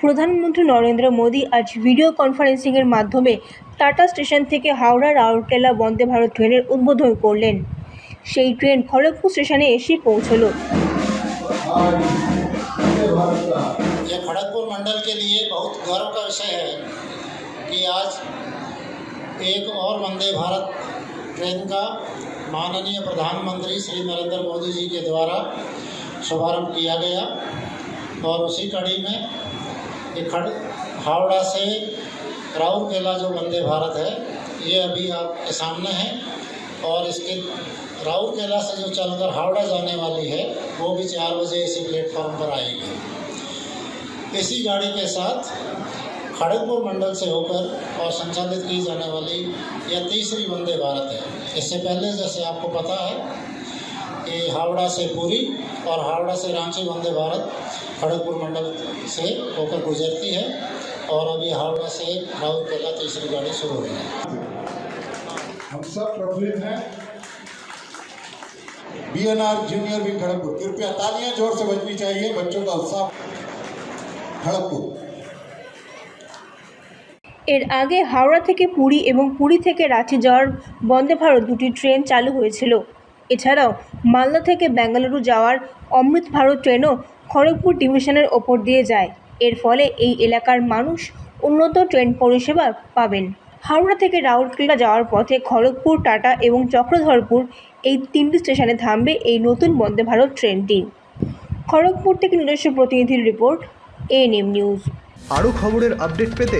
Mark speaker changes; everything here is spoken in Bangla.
Speaker 1: প্রধানমন্ত্রী নরেন্দ্র মোদী আজ ভিডিও কনফারেন্সিংয়ের মাধ্যমে টাটা স্টেশন থেকে হাওড়া রাউরকেলা বন্দে ভারত ট্রেনের উদ্বোধন করলেন সেই ট্রেন খড়গপুর স্টেশনে এসে পৌঁছলো
Speaker 2: ये खड़गपुर मंडल के लिए बहुत गर्व का विषय है कि आज एक और वंदे भारत ट्रेन का माननीय प्रधानमंत्री श्री नरेंद्र मोदी जी के द्वारा शुभारंभ किया गया और उसी कड़ी में ये खड़ हावड़ा से राउरकेला जो वंदे भारत है, ये अभी आपके सामने है और इसके राउरकेला से जो चलकर हावड़ा जाने वाली है, वो भी चार बजे इसी प्लेटफॉर्म पर आएगी। इसी गाड़ी के साथ खड़गपुर मंडल से होकर और संचालित की जाने वाली यह तीसरी वंदे भारत है। इससे पहले जैसे आपको पता है कि हावड़ा से पुरी और हावड़ा से रांची वंदे भारत खड़गपुर मंडल से होकर गुजरती है और अभी हावड़ा से राहुल राउरकेला तीसरी गाड़ी शुरू हुई है।
Speaker 3: हम सब प्रफुल्लित हैं। बीएनआर जूनियर भी खड़गपुर। कृपया तालियाँ ज़ोर से बजनी चाहिए, बच्चों का उत्साह। खड़गपुर।
Speaker 1: এর আগে হাওড়া থেকে পুরী এবং পুরী থেকে রাঁচি যাওয়ার বন্দে ভারত দুটি ট্রেন চালু হয়েছিল। এছাড়াও মালদা থেকে বেঙ্গালুরু যাওয়ার অমৃত ভারত ট্রেনও খড়গপুর ডিভিশনের ওপর দিয়ে যায়। এর ফলে এই এলাকার মানুষ উন্নত ট্রেন পরিষেবা পাবেন। হাওড়া থেকে রাউরকেলা যাওয়ার পথে খড়গপুর, টাটা এবং চক্রধরপুর এই তিনটি স্টেশনে থামবে এই নতুন বন্দে ভারত ট্রেনটি। খড়গপুর থেকে নিজস্ব প্রতিনিধির রিপোর্ট এএনএম নিউজ।
Speaker 4: আরও খবরের আপডেট পেতে